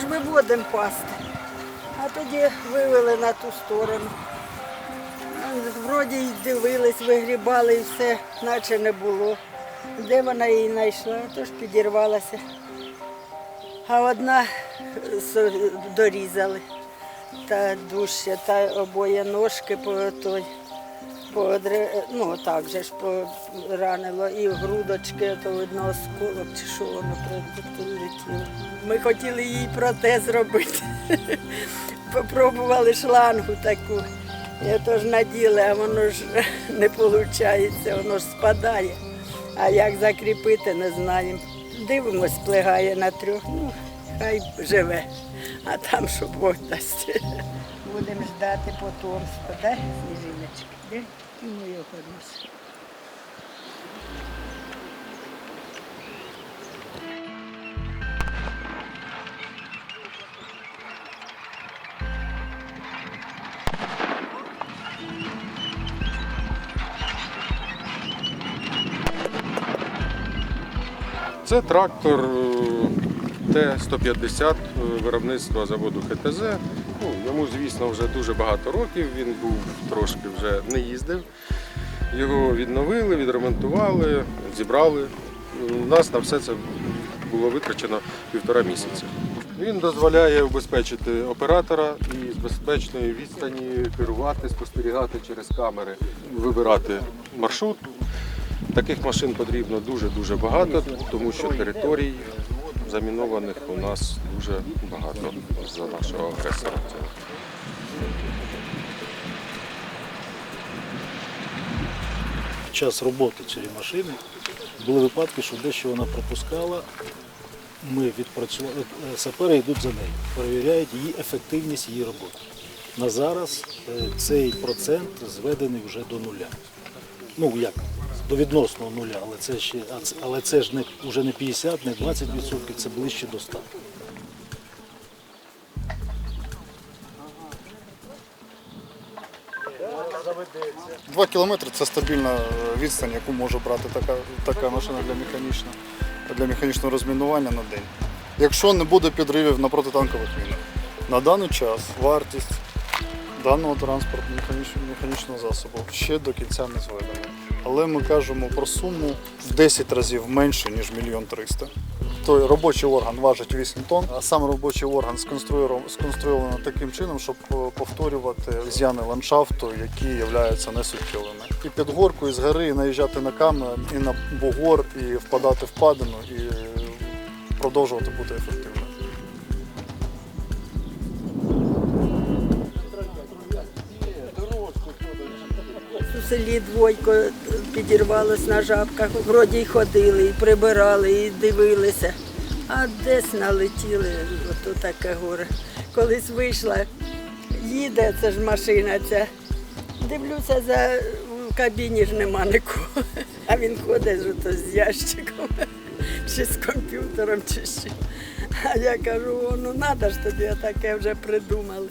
ж виводимо пасти. А тоді вивели на ту сторону. Вроді й дивились, вигрібали і все, наче не було. Де вона її знайшла, тож підірвалася. А одна дорізали. Та дужче, та обоє ножки по той. Подре, ну так же ж поранило і грудочки, то видно осколок чи що воно прилетіло. Ми хотіли їй протез робити. Попробували шлангу таку. Я теж наділи, а воно ж не виходить, воно ж спадає. А як закріпити, не знаємо. Дивимось, плигає на трьох. Ну, хай живе, а там що Бог дасть. Будемо ждати потомства, да, сніжиночки? Де? Ну, його хороше. Це трактор е, Т-150 е, виробництва заводу ХТЗ. Ну, йому, звісно, вже дуже багато років. Він був трошки вже не їздив. Його відновили, відремонтували, зібрали. У нас на все це було витрачено півтора місяця. Він дозволяє убезпечити оператора і з безпечної відстані керувати, спостерігати через камери, вибирати маршрут. Таких машин потрібно дуже-дуже багато, тому що територій замінованих у нас дуже багато за нашого агресора. Під час роботи цієї машини були випадки, що дещо вона пропускала. Ми відпрацювали, е, сапери йдуть за нею, перевіряють її ефективність її роботи. На зараз е, цей процент зведений вже до нуля. Ну як, до відносного нуля, але це ще, але це ж не вже не 50, не 20%, це ближче до 100. Два кілометри це стабільна е, відстань, яку може брати така, така машина для механічного, для механічного розмінування на день. Якщо не буде підривів на протитанкових мінах. На даний час вартість даного транспорту механічного, засобу ще до кінця не зведена. Але ми кажемо про суму в 10 разів менше, ніж мільйон триста. Той робочий орган важить 8 тонн, а сам робочий орган сконструйовано таким чином, щоб е, повторювати з'яни ландшафту, які являються несуттєвими. І під горку, і з гори, і наїжджати на камінь, і на бугор, і впадати в падину, і е, продовжувати бути ефективним. У селі двойко підірвалось на жабках. Вроді й ходили, і прибирали, і дивилися. А десь налетіли, ото таке горе. Колись вийшла, їде, це ж машина ця. Дивлюся, за в кабіні ж нема нікого. А він ходить ото з ящиком, чи з комп'ютером, чи що. А я кажу, «О, ну треба ж тобі таке вже придумали.